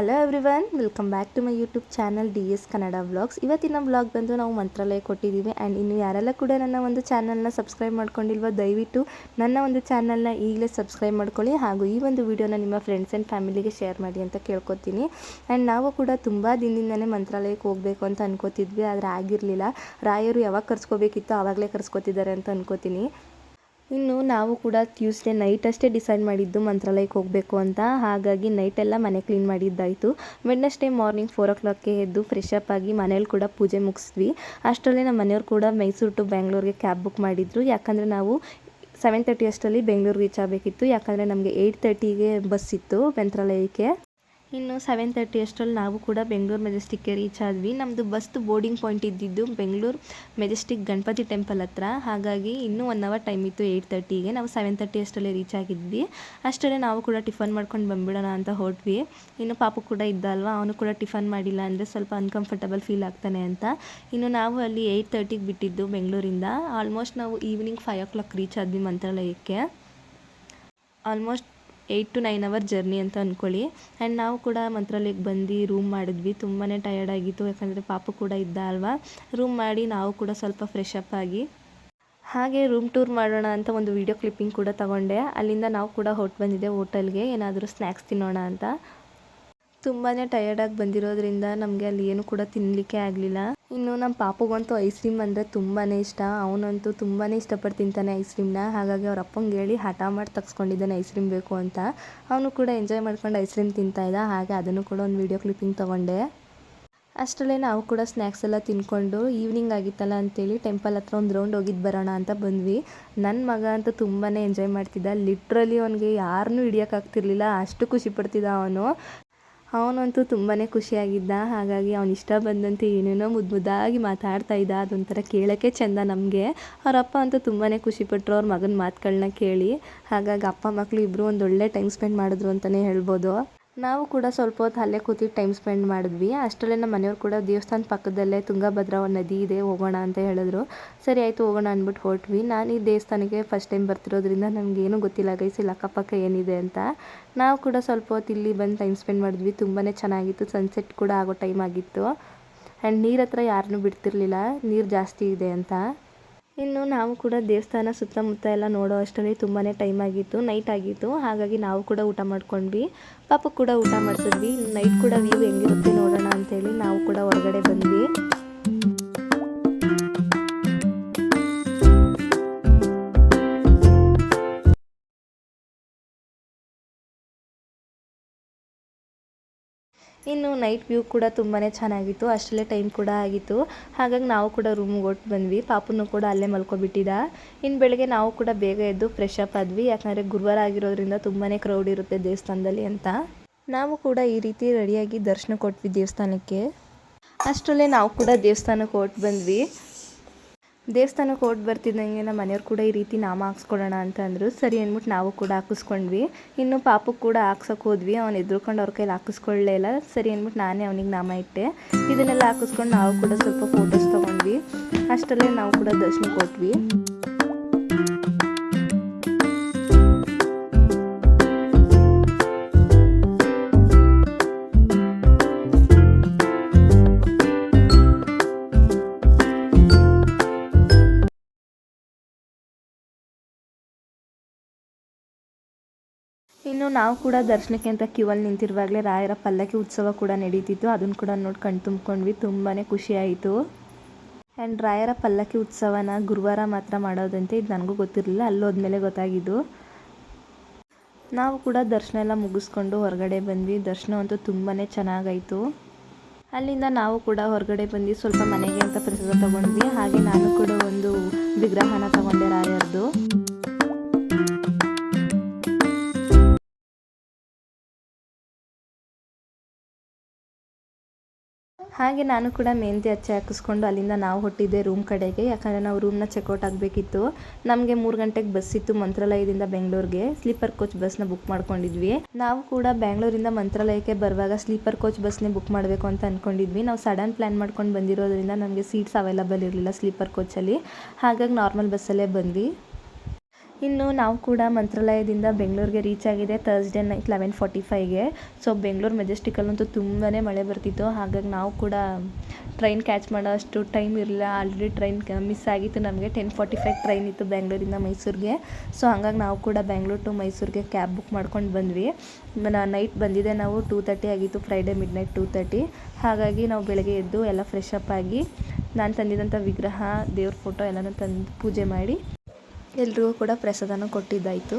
Hello everyone welcome back to my YouTube channel D S Kannada vlogs ಇವತ್ತಿನ vlog ಬಂದು ನಾವು ಮಂತ್ರಾಲಯ ಕೊಟ್ಟಿದ್ದೀವಿ. And ಇನ್ನು ಯಾರೆಲ್ಲ ಕೂಡ ನನ್ನ ಒಂದು ಚಾನಲ್ನ ಸಬ್ಸ್ಕ್ರೈಬ್ ಮಾಡ್ಕೊಂಡಿಲ್ವೋ, ದಯವಿಟ್ಟು ನನ್ನ ಒಂದು ಚಾನಲ್ನ ಈಗಲೇ ಸಬ್ಸ್ಕ್ರೈಬ್ ಮಾಡ್ಕೊಳ್ಳಿ. ಹಾಗೂ ಈ ಒಂದು ವಿಡಿಯೋನ ನಿಮ್ಮ ಫ್ರೆಂಡ್ಸ್ ಆ್ಯಂಡ್ ಫ್ಯಾಮಿಲಿಗೆ ಶೇರ್ ಮಾಡಿ ಅಂತ ಕೇಳ್ಕೊತೀನಿ. ಆ್ಯಂಡ್ ನಾವು ಕೂಡ ತುಂಬ ದಿನದಿಂದನೇ ಮಂತ್ರಾಲಯಕ್ಕೆ ಹೋಗಬೇಕು ಅಂತ ಅನ್ಕೋತಿದ್ವಿ. ಆದರೆ ಆಗಿರಲಿಲ್ಲ. ರಾಯರು ಯಾವಾಗ ಕರ್ಸ್ಕೋಬೇಕಿತ್ತು, ಆವಾಗಲೇ ಕರ್ಸ್ಕೊತಿದ್ದಾರೆ ಅಂತ ಅನ್ಕೋತೀನಿ. ಇನ್ನು ನಾವು ಕೂಡ ಟ್ಯೂಸ್ಡೇ ನೈಟ್ ಅಷ್ಟೇ ಡಿಸೈಡ್ ಮಾಡಿದ್ದು ಮಂತ್ರಾಲಯಕ್ಕೆ ಹೋಗಬೇಕು ಅಂತ. ಹಾಗಾಗಿ ನೈಟೆಲ್ಲ ಮನೆ ಕ್ಲೀನ್ ಮಾಡಿದ್ದಾಯಿತು. ವೆಡ್ನೆಸ್ಡೇ ಮಾರ್ನಿಂಗ್ ಫೋರ್ ಓ ಕ್ಲಾಕ್ಗೆ ಎದ್ದು ಫ್ರೆಶ್ ಅಪ್ ಆಗಿ ಮನೇಲಿ ಕೂಡ ಪೂಜೆ ಮುಗಿಸಿದ್ವಿ. ಅಷ್ಟರಲ್ಲೇ ನಮ್ಮ ಮನೆಯವ್ರು ಕೂಡ ಮೈಸೂರು ಟು ಬೆಂಗಳೂರಿಗೆ ಕ್ಯಾಬ್ ಬುಕ್ ಮಾಡಿದ್ರು. ಯಾಕಂದರೆ ನಾವು ಸೆವೆನ್ ತರ್ಟಿ ಅಷ್ಟರಲ್ಲಿ ಬೆಂಗಳೂರು ರೀಚ್ ಆಗಬೇಕಿತ್ತು. ಯಾಕಂದರೆ ನಮಗೆ ಏಯ್ಟ್ ತರ್ಟಿಗೆ ಬಸ್ ಇತ್ತು ಮಂತ್ರಾಲಯಕ್ಕೆ. ಇನ್ನು ಸೆವೆನ್ ತರ್ಟಿ ಅಷ್ಟರಲ್ಲಿ ನಾವು ಕೂಡ ಬೆಂಗಳೂರು ಮೆಜೆಸ್ಟಿಕ್ಗೆ ರೀಚ್ ಆದ್ವಿ. ನಮ್ಮದು ಬಸ್ದು ಬೋರ್ಡಿಂಗ್ ಪಾಯಿಂಟ್ ಇದ್ದಿದ್ದು ಬೆಂಗಳೂರು ಮೆಜೆಸ್ಟಿಕ್ ಗಣಪತಿ ಟೆಂಪಲ್ ಹತ್ರ. ಹಾಗಾಗಿ ಇನ್ನೂ ಒನ್ ಅವರ್ ಟೈಮ್ ಇತ್ತು ಏಯ್ಟ್ ತರ್ಟಿಗೆ ನಾವು ಸೆವೆನ್ ತರ್ಟಿ ಅಷ್ಟರಲ್ಲಿ ರೀಚ್ ಆಗಿದ್ವಿ. ಅಷ್ಟರಲ್ಲೇ ನಾವು ಕೂಡ ಟಿಫನ್ ಮಾಡ್ಕೊಂಡು ಬಂದ್ಬಿಡೋಣ ಅಂತ ಹೊರಟ್ವಿ ಇನ್ನು ಪಾಪು ಕೂಡ ಇದ್ದ ಅಲ್ವಾ ಅವನು ಕೂಡ ಟಿಫನ್ ಮಾಡಿಲ್ಲ ಅಂದರೆ ಸ್ವಲ್ಪ ಅನ್ಕಂಫರ್ಟಬಲ್ ಫೀಲ್ ಆಗ್ತಾನೆ ಅಂತ. ಇನ್ನು ನಾವು ಅಲ್ಲಿ ಏಯ್ಟ್ ತರ್ಟಿಗೆ ಬಿಟ್ಟಿದ್ದು ಬೆಂಗಳೂರಿಂದ. ಆಲ್ಮೋಸ್ಟ್ ನಾವು evening five o'clock reach ಆದ್ವಿ ಮಂತ್ರಾಲಯಕ್ಕೆ. Almost eight to nine hour journey ಅಂತ ಅಂದ್ಕೊಳ್ಳಿ ಆ್ಯಂಡ್ ನಾವು ಕೂಡ ಮಂತ್ರಾಲಯಕ್ಕೆ ಬಂದು ರೂಮ್ ಮಾಡಿದ್ವಿ. ತುಂಬಾ ಟಯರ್ಡ್ ಆಗಿತ್ತು. ಯಾಕಂದರೆ ಪಾಪ ಕೂಡ ಇದ್ದ ಅಲ್ವಾ? ರೂಮ್ ಮಾಡಿ ನಾವು ಕೂಡ ಸ್ವಲ್ಪ ಫ್ರೆಶ್ ಆಗಿ. ಹಾಗೆ ರೂಮ್ ಟೂರ್ ಮಾಡೋಣ ಅಂತ ಒಂದು ವಿಡಿಯೋ ಕ್ಲಿಪ್ಪಿಂಗ್ ಕೂಡ ತಗೊಂಡೆ. ಅಲ್ಲಿಂದ ನಾವು ಕೂಡ ಹೊಟ್ಟು ಬಂದಿದ್ದೆ ಹೋಟೆಲ್ಗೆ. ಏನಾದರೂ ಸ್ನ್ಯಾಕ್ಸ್ ತಿನ್ನೋಣ ಅಂತ. ತುಂಬಾ ಟಯರ್ಡಾಗಿ ಬಂದಿರೋದ್ರಿಂದ ನಮಗೆ ಅಲ್ಲಿ ಏನು ಕೂಡ ತಿನ್ನಲಿಕ್ಕೆ ಆಗಲಿಲ್ಲ. ಇನ್ನು ನಮ್ಮ ಪಾಪುಗಂತೂ ಐಸ್ ಕ್ರೀಮ್ ಅಂದರೆ ತುಂಬಾ ಇಷ್ಟ. ಅವನಂತೂ ತುಂಬಾ ಇಷ್ಟಪಟ್ಟು ತಿಂತಾನೆ ಐಸ್ ಕ್ರೀಮ್ನ ಹಾಗಾಗಿ ಅವ್ರ ಅಪ್ಪಂಗೆ ಹೇಳಿ ಹಠ ಮಾಡಿ ತಗ್ಸ್ಕೊಂಡಿದ್ದಾನೆ ಐಸ್ ಕ್ರೀಮ್ ಬೇಕು ಅಂತ. ಅವನು ಕೂಡ ಎಂಜಾಯ್ ಮಾಡ್ಕೊಂಡು ಐಸ್ ಕ್ರೀಮ್ ತಿಂತಾ ಇದ್ದ. ಹಾಗೆ ಅದನ್ನು ಕೂಡ ಒಂದು ವೀಡಿಯೋ ಕ್ಲಿಪ್ಪಿಂಗ್ ತೊಗೊಂಡೆ. ಅಷ್ಟರಲ್ಲೇ ನಾವು ಕೂಡ ಸ್ನ್ಯಾಕ್ಸ್ ಎಲ್ಲ ತಿನ್ಕೊಂಡು ಈವ್ನಿಂಗ್ ಆಗಿತ್ತಲ್ಲ ಅಂತೇಳಿ ಟೆಂಪಲ್ ಹತ್ರ ಒಂದು ರೌಂಡ್ ಹೋಗಿದ್ದು ಬರೋಣ ಅಂತ ಬಂದ್ವಿ. ನನ್ನ ಮಗ ಅಂತೂ ತುಂಬಾ ಎಂಜಾಯ್ ಮಾಡ್ತಿದ್ದ. ಲಿಟ್ರಲಿ ಅವನಿಗೆ ಯಾರನ್ನೂ ಹಿಡಿಯೋಕ್ಕಾಗ್ತಿರ್ಲಿಲ್ಲ ಅಷ್ಟು ಖುಷಿ ಪಡ್ತಿದ್ದ ಅವನು. ಅವನಂತೂ ತುಂಬಾ ಖುಷಿಯಾಗಿದ್ದ. ಹಾಗಾಗಿ ಅವನು ಇಷ್ಟ ಬಂದಂತೆ ಏನೇನೋ ಮುದ್ದು ಮುದ್ದಾಗಿ ಮಾತಾಡ್ತಾ ಇದ್ದ. ಅದೊಂಥರ ಕೇಳೋಕ್ಕೆ ಚೆಂದ ನಮಗೆ. ಅವ್ರ ಅಪ್ಪ ಅಂತೂ ತುಂಬಾ ಖುಷಿಪಟ್ಟರು ಅವ್ರ ಮಗನ ಮಾತುಗಳನ್ನ ಕೇಳಿ. ಹಾಗಾಗಿ ಅಪ್ಪ ಮಕ್ಕಳು ಇಬ್ಬರು ಒಂದು ಒಳ್ಳೆ ಟೈಮ್ ಸ್ಪೆಂಡ್ ಮಾಡಿದ್ರು ಅಂತಲೇ ಹೇಳ್ಬೋದು. ನಾವು ಕೂಡ ಸ್ವಲ್ಪ ಹೊತ್ತು ಅಲ್ಲೇ ಕೂತಿ ಟೈಮ್ ಸ್ಪೆಂಡ್ ಮಾಡಿದ್ವಿ. ಅಷ್ಟರಲ್ಲೇ ನಮ್ಮ ಮನೆಯವ್ರು ಕೂಡ ದೇವಸ್ಥಾನ ಪಕ್ಕದಲ್ಲೇ ತುಂಗಭದ್ರಾ ನದಿ ಇದೆ, ಹೋಗೋಣ ಅಂತ ಹೇಳಿದ್ರು. ಸರಿ ಆಯಿತು, ಹೋಗೋಣ ಅಂದ್ಬಿಟ್ಟು ಹೊರಟ್ವಿ. ನಾನು ಈ ದೇವಸ್ಥಾನಕ್ಕೆ ಫಸ್ಟ್ ಟೈಮ್ ಬರ್ತಿರೋದ್ರಿಂದ ನನಗೇನು ಗೊತ್ತಿಲ್ಲ. ಗೈಸ್, ಇಲ್ಲಿ ಅಕ್ಕಪಕ್ಕ ಏನಿದೆ ಅಂತ. ನಾವು ಕೂಡ ಸ್ವಲ್ಪ ಹೊತ್ತು ಇಲ್ಲಿ ಬಂದು ಟೈಮ್ ಸ್ಪೆಂಡ್ ಮಾಡಿದ್ವಿ. ತುಂಬಾ ಚೆನ್ನಾಗಿತ್ತು. ಸನ್ಸೆಟ್ ಕೂಡ ಆಗೋ ಟೈಮ್ ಆಗಿತ್ತು. ಆ್ಯಂಡ್ ನೀರ ಹತ್ರ ಯಾರನ್ನೂ ಬಿಡ್ತಿರ್ಲಿಲ್ಲ. ನೀರು ಜಾಸ್ತಿ ಇದೆ ಅಂತ. ಇನ್ನು ನಾವು ಕೂಡ ದೇವಸ್ಥಾನ ಸುತ್ತಮುತ್ತ ಎಲ್ಲ ನೋಡೋ ಅಷ್ಟರಲ್ಲಿ ತುಂಬಾ ಟೈಮ್ ಆಗಿತ್ತು ನೈಟ್ ಆಗಿತ್ತು. ಹಾಗಾಗಿ ನಾವು ಕೂಡ ಊಟ ಮಾಡ್ಕೊಂಡ್ವಿ. ಪಾಪ ಕೂಡ ಊಟ ಮಾಡಿಸಿದ್ವಿ ನೈಟ್ ಕೂಡ ವ್ಯೂ ಹೆಂಗಿರುತ್ತೆ ನೋಡೋಣ ಅಂತೇಳಿ ನಾವು ಕೂಡ ಹೊರಗಡೆ ಬಂದ್ವಿ. ಇನ್ನು ನೈಟ್ ವ್ಯೂ ಕೂಡ ತುಂಬಾ ಚೆನ್ನಾಗಿತ್ತು, ಅಷ್ಟರಲ್ಲೇ ಟೈಮ್ ಕೂಡ ಆಗಿತ್ತು. ಹಾಗಾಗಿ ನಾವು ಕೂಡ ರೂಮ್ಗೆ ಒಟ್ಟು ಬಂದ್ವಿ. ಪಾಪನೂ ಕೂಡ ಅಲ್ಲೇ ಮಲ್ಕೊಬಿಟ್ಟಿದ್ದ ಇನ್ನು ಬೆಳಗ್ಗೆ ನಾವು ಕೂಡ ಬೇಗ ಎದ್ದು ಫ್ರೆಶ್ ಅಪ್ ಆದ್ವಿ. ಯಾಕಂದರೆ ಗುರುವಾರ ಆಗಿರೋದ್ರಿಂದ ತುಂಬಾ ಕ್ರೌಡ್ ಇರುತ್ತೆ ದೇವಸ್ಥಾನದಲ್ಲಿ ಅಂತ. ನಾವು ಕೂಡ ಈ ರೀತಿ ರೆಡಿಯಾಗಿ ದರ್ಶನ ಕೊಟ್ವಿ ದೇವಸ್ಥಾನಕ್ಕೆ. ಅಷ್ಟರಲ್ಲೇ ನಾವು ಕೂಡ ದೇವಸ್ಥಾನಕ್ಕೆ ಹೊಟ್ಟು ಬಂದ್ವಿ. ದೇವಸ್ಥಾನಕ್ಕೆ ಹೊಟ್ಟು ಬರ್ತಿದ್ದಂಗೆ ನಮ್ಮ ಮನೆಯವ್ರು ಕೂಡ ಈ ರೀತಿ ನಾಮ ಹಾಕ್ಸ್ಕೊಳ್ಳೋಣ ಅಂತ ಅಂದರು. ಸರಿ ಅಂದ್ಬಿಟ್ಟು ನಾವು ಕೂಡ ಹಾಕಿಸ್ಕೊಂಡ್ವಿ. ಇನ್ನು ಪಾಪಕ್ಕೆ ಕೂಡ ಹಾಕ್ಸೋಕೆ ಹೋದ್ವಿ. ಅವ್ನು ಎದ್ರುಕೊಂಡು ಅವ್ರ ಕೈಲಿ ಹಾಕಿಸ್ಕೊಳ್ಳೇ ಇಲ್ಲ. ಸರಿ ಅಂದ್ಬಿಟ್ಟು ನಾನೇ ಅವನಿಗೆ ನಾಮ ಇಟ್ಟೆ. ಇದನ್ನೆಲ್ಲ ಹಾಕಿಸ್ಕೊಂಡು ನಾವು ಕೂಡ ಸ್ವಲ್ಪ ಫೋಟೋಸ್ ತೊಗೊಂಡ್ವಿ. ಅಷ್ಟರಲ್ಲೇ ನಾವು ಕೂಡ ದರ್ಶನ ಕೊಟ್ವಿ ಇನ್ನು ನಾವು ಕೂಡ ದರ್ಶನಕ್ಕೆ ಅಂತ ಕ್ಯೂವಲ್ಲಿ ನಿಂತಿರುವಾಗಲೇ ರಾಯರ ಪಲ್ಲಕ್ಕಿ ಉತ್ಸವ ಕೂಡ ನಡೀತಿತ್ತು. ಅದನ್ನು ಕೂಡ ನೋಡಿ ಕಣ್ ತುಂಬ್ಕೊಂಡ್ವಿ. ತುಂಬಾ ಖುಷಿ ಆಯಿತು. ಆ್ಯಂಡ್ ರಾಯರ ಪಲ್ಲಕ್ಕಿ ಉತ್ಸವನ ಗುರುವಾರ ಮಾತ್ರ ಮಾಡೋದಂತೆ. ಇದು ನನಗೂ ಗೊತ್ತಿರಲಿಲ್ಲ. ಅಲ್ಲಿ ಹೋದ್ಮೇಲೆ ಗೊತ್ತಾಗಿದ್ದು. ನಾವು ಕೂಡ ದರ್ಶನ ಎಲ್ಲ ಮುಗಿಸ್ಕೊಂಡು ಹೊರಗಡೆ ಬಂದ್ವಿ. ದರ್ಶನ ಅಂತೂ ತುಂಬಾ ಚೆನ್ನಾಗಾಯಿತು. ಅಲ್ಲಿಂದ ನಾವು ಕೂಡ ಹೊರಗಡೆ ಬಂದು ಸ್ವಲ್ಪ ಮನೆಗೆ ಅಂತ ಪ್ರಸಾದ ತೊಗೊಂಡ್ವಿ. ಹಾಗೆ ನಾನು ಕೂಡ ಒಂದು ವಿಗ್ರಹನ ತಗೊಂಡೆ ರಾಯರ್ದು ಹಾಗೆ ನಾನು ಕೂಡ ಮೆಹಂದಿ ಹಚ್ಚಿ ಹಾಕಿಸ್ಕೊಂಡು ಅಲ್ಲಿಂದ ನಾವು ಹೊಟ್ಟಿದ್ದೆ ರೂಮ್ ಕಡೆಗೆ. ಯಾಕಂದರೆ ನಾವು ರೂಮ್ನ ಚೆಕ್ಔಟ್ ಆಗಬೇಕಿತ್ತು. ನಮಗೆ ಮೂರು ಗಂಟೆಗೆ ಬಸ್ ಇತ್ತು ಮಂತ್ರಾಲಯದಿಂದ ಬೆಂಗಳೂರಿಗೆ. ಸ್ಲೀಪರ್ ಕೋಚ್ ಬಸ್ನ ಬುಕ್ ಮಾಡ್ಕೊಂಡಿದ್ವಿ. ನಾವು ಕೂಡ ಬೆಂಗಳೂರಿಂದ ಮಂತ್ರಾಲಯಕ್ಕೆ ಬರುವಾಗ ಸ್ಲೀಪರ್ ಕೋಚ್ ಬಸ್ನೇ ಬುಕ್ ಮಾಡಬೇಕು ಅಂತ ಅಂದ್ಕೊಂಡಿದ್ವಿ ನಾವು ಸಡನ್ ಪ್ಲ್ಯಾನ್ ಮಾಡ್ಕೊಂಡು ಬಂದಿರೋದ್ರಿಂದ ನಮಗೆ ಸೀಟ್ಸ್ ಅವೈಲಬಲ್ ಇರಲಿಲ್ಲ ಸ್ಲೀಪರ್ ಕೋಚಲ್ಲಿ ಹಾಗಾಗಿ ನಾರ್ಮಲ್ ಬಸ್ಸಲ್ಲೇ ಬಂದ್ವಿ. ಇನ್ನು ನಾವು ಕೂಡ ಮಂತ್ರಾಲಯದಿಂದ ಬೆಂಗಳೂರಿಗೆ ರೀಚ್ ಆಗಿದೆ ತರ್ಸ್ಡೇ ನೈಟ್ ಲೆವೆನ್ ಫಾರ್ಟಿ ಫೈವ್ಗೆ ಸೊ ಬೆಂಗಳೂರು ಮೆಜೆಸ್ಟಿಕಲ್ಲಂತೂ ತುಂಬಾ ಮಳೆ ಬರ್ತಿತ್ತು. ಹಾಗಾಗಿ ನಾವು ಕೂಡ ಟ್ರೈನ್ ಕ್ಯಾಚ್ ಮಾಡೋ ಅಷ್ಟು ಟೈಮ್ ಇರಲಿಲ್ಲ ಆಲ್ರೆಡಿ ಟ್ರೈನ್ ಮಿಸ್ ಆಗಿತ್ತು ನಮಗೆ. ಟೆನ್ ಫಾರ್ಟಿ ಫೈವ್ ಟ್ರೈನ್ ಇತ್ತು ಬೆಂಗಳೂರಿಂದ ಮೈಸೂರಿಗೆ. ಸೊ ಹಂಗಾಗಿ ನಾವು ಕೂಡ ಬೆಂಗಳೂರು ಟು ಮೈಸೂರಿಗೆ ಕ್ಯಾಬ್ ಬುಕ್ ಮಾಡ್ಕೊಂಡು ಬಂದ್ವಿ. ನೈಟ್ ಬಂದಿದೆ ನಾವು ಟೂ ತರ್ಟಿ ಆಗಿತ್ತು. Friday midnight two thirty ಹಾಗಾಗಿ ನಾವು ಬೆಳಗ್ಗೆ ಎದ್ದು ಎಲ್ಲ ಫ್ರೆಶ್ ಅಪ್ ಆಗಿ, ನಾನು ತಂದಿದ್ದಂಥ ವಿಗ್ರಹ, ದೇವ್ರ ಫೋಟೋ ಎಲ್ಲನೂ ತಂದು ಪೂಜೆ ಮಾಡಿ ಎಲ್ರಿಗೂ ಕೂಡ ಪ್ರಸಾದನ ಕೊಟ್ಟಿದ್ದಾಯಿತು.